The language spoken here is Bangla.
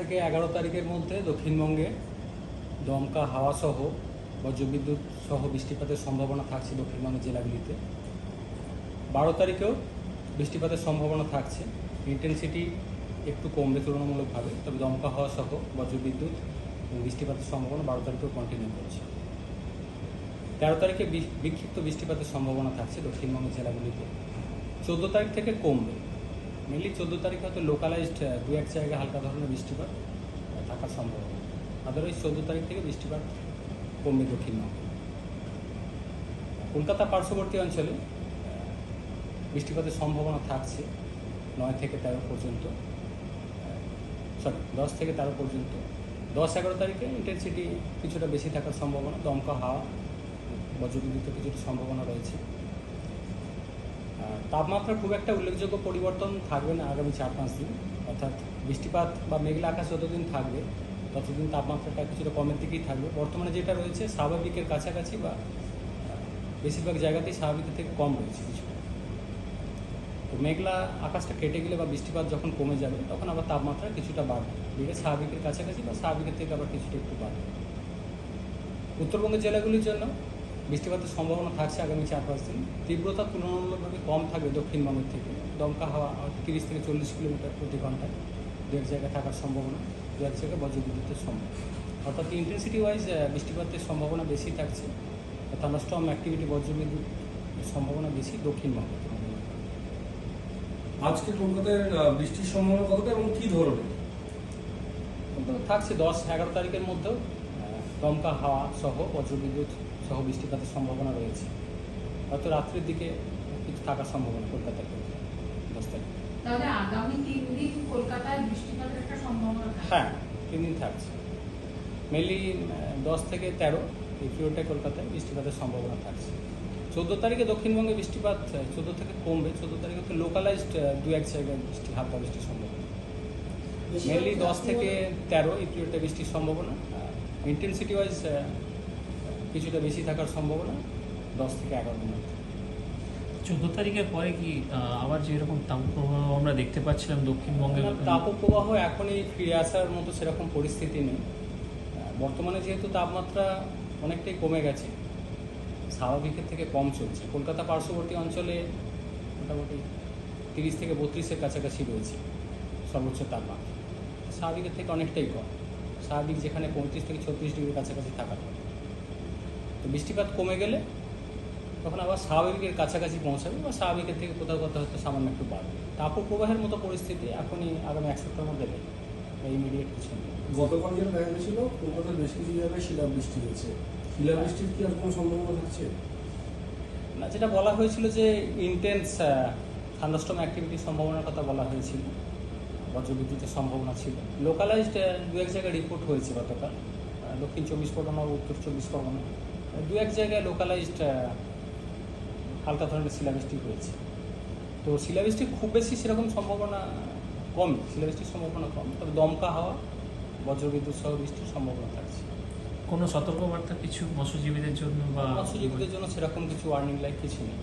থেকে এগারো তারিখের মধ্যে দক্ষিণবঙ্গে দমকা হাওয়া সহ বজ্রবিদ্যুৎ সহ বৃষ্টিপাতের সম্ভাবনা থাকছে দক্ষিণবঙ্গের জেলাগুলিতে। বারো তারিখেও বৃষ্টিপাতের সম্ভাবনা থাকছে। ইন্টেন্সিটি একটু কমবে তুলনামূলকভাবে, তবে দমকা হাওয়া সহ বজ্রবিদ্যুৎ বৃষ্টিপাতের সম্ভাবনা বারো তারিখেও কন্টিনিউ করছে। তেরো তারিখে বিক্ষিপ্ত বৃষ্টিপাতের সম্ভাবনা থাকছে দক্ষিণবঙ্গের জেলাগুলিতে। চোদ্দ তারিখ থেকে কমবে। মেনলি চোদ্দ তারিখ হয়তো লোকালাইজড দু এক জায়গায় হালকা ধরনের বৃষ্টিপাত থাকার সম্ভাবনা। আদারওয়াইজ চোদ্দ তারিখ থেকে বৃষ্টিপাত কমবে দক্ষিণবঙ্গে কলকাতা পার্শ্ববর্তী অঞ্চলে বৃষ্টিপাতের সম্ভাবনা থাকছে নয় থেকে তেরো পর্যন্ত সরি দশ থেকে তেরো পর্যন্ত। দশ, এগারো তারিখে ইন্টেন্সিটি কিছুটা বেশি থাকার সম্ভাবনা, দমকা হাওয়া, বজ্রবিদ্যুতের কিছুটা সম্ভাবনা রয়েছে। আর তাপমাত্রার খুব একটা উল্লেখযোগ্য পরিবর্তন থাকবে না আগামী চার পাঁচ দিন। অর্থাৎ বৃষ্টিপাত বা মেঘলা আকাশ যতদিন থাকবে, ততদিন তাপমাত্রাটা কিছুটা কমের দিকেই থাকবে। বর্তমানে যেটা রয়েছে, স্বাভাবিকের কাছাকাছি বা বেশিরভাগ জায়গাতেই স্বাভাবিকের থেকে কম রয়েছে কিছু। তো মেঘলা আকাশটা কেটে গেলে বা বৃষ্টিপাত যখন কমে যাবে, তখন আবার তাপমাত্রা কিছুটা বাড়বে। বেড়ে স্বাভাবিকের কাছাকাছি বা স্বাভাবিকের থেকে আবার কিছুটা একটু বাড়বে। উত্তরবঙ্গের জেলাগুলির জন্য বৃষ্টিপাতের সম্ভাবনা থাকছে আগামী চার পাঁচ দিন। তীব্রতা তুলনামূলকভাবে কম থাকবে দক্ষিণ দক্ষিণবঙ্গের থেকে। দমকা হাওয়া তিরিশ থেকে চল্লিশ কিলোমিটার প্রতি ঘন্টায় দু এক জায়গায় থাকার সম্ভাবনা দু এক জায়গায় বজ্রবিদ্যুতের সম্ভাবনা। অর্থাৎ ইন্টেন্সিটি ওয়াইজ বৃষ্টিপাতের সম্ভাবনা বেশি থাকছে। থান্ডারস্টর্ম অ্যাক্টিভিটি বজ্রবিদ্যুৎ সম্ভাবনা বেশি দক্ষিণবঙ্গে। আজকে কলকাতায় বৃষ্টির সম্ভাবনা কতটা এবং কী ধরনের? থাকছে দশ এগারো তারিখের মধ্যেও। দমকা হাওয়া সহ বজ্রবিদ্যুৎ সহ বৃষ্টিপাতের সম্ভাবনা রয়েছে। হয়তো রাত্রির দিকে কিছু থাকার সম্ভাবনা কলকাতার ক্ষেত্রে দশ তারিখ তাহলে আগামী তিন দিন কলকাতায় বৃষ্টিপাতের একটা সম্ভাবনা হ্যাঁ তিন দিন থাকছে। মেনলি দশ থেকে তেরো এই পিরিয়ডটা কলকাতায় বৃষ্টিপাতের সম্ভাবনা থাকছে। চোদ্দ তারিখে দক্ষিণবঙ্গে বৃষ্টিপাত চোদ্দ থেকে কমবে। চোদ্দ তারিখে তো লোকালাইজড দু এক জায়গায় বৃষ্টি হালকা বৃষ্টির সম্ভাবনা। মেনলি দশ থেকে তেরো এই পিরিয়ডটা বৃষ্টির সম্ভাবনা। ইন্টেন্সিটি ওয়াইজ কিছুটা বেশি থাকার সম্ভাবনা দশ থেকে এগারো মধ্যে। চোদ্দ তারিখের পরে কি আবার যে এরকম তাপপ্রবাহ আমরা দেখতে পাচ্ছিলাম দক্ষিণবঙ্গে তাপপ্রবাহ এখনই ফিরে আসার মতো সেরকম পরিস্থিতি নেই। বর্তমানে যেহেতু তাপমাত্রা অনেকটাই কমে গেছে স্বাভাবিকের থেকে কম চলছে। কলকাতা পার্শ্ববর্তী অঞ্চলে মোটামুটি তিরিশ থেকে বত্রিশের কাছাকাছি রয়েছে সর্বোচ্চ তাপমাত্রা। স্বাভাবিকের থেকে অনেকটাই কম। স্বাভাবিক যেখানে পঁয়ত্রিশ থেকে ছত্রিশ ডিগ্রির কাছাকাছি থাকার কথা তো বৃষ্টিপাত কমে গেলে তখন আবার স্বাভাবিকের কাছাকাছি পৌঁছাবে বা স্বাভাবিকের থেকে কোথাও কোথাও হয়তো সামান্য একটু বাড়বে। তাপপ্রবাহের মতো পরিস্থিতি এখনই আগামী এক সপ্তাহের মধ্যে নেই। ইমিডিয়েট কিছু নেই। গতকাল যেটা দেখা গেছিল কলকাতার বেশ কিছু জায়গায় শিলাবৃষ্টি হয়েছে। শিলাবৃষ্টির কি আর কোনো সম্ভাবনা থাকছে? না যেটা বলা হয়েছিল যে ইন্টেন্স থান্ডাস্টম অ্যাক্টিভিটির সম্ভাবনার কথা বলা হয়েছিল। বজ্রবিদ্যুতের সম্ভাবনা ছিল। লোকালাইজড দু এক জায়গায় রিপোর্ট হয়েছে গতকাল। দক্ষিণ চব্বিশ পরগনা ও উত্তর চব্বিশ পরগনা। দু এক জায়গায় লোকালাইজড হালকা ধরনের শিলাবৃষ্টি হয়েছে। তো শিলাবৃষ্টি খুব বেশি সেরকম সম্ভাবনা কম শিলাবৃষ্টির সম্ভাবনা কম। তবে দমকা হাওয়া বজ্রবিদ্যুৎ সহ বৃষ্টির সম্ভাবনা থাকছে। কোনো সতর্কবার্তা কিছু মৎস্যজীবীদের জন্য বা মৎস্যজীবীদের জন্য সেরকম কিছু ওয়ার্নিং লাইক কিছু নেই।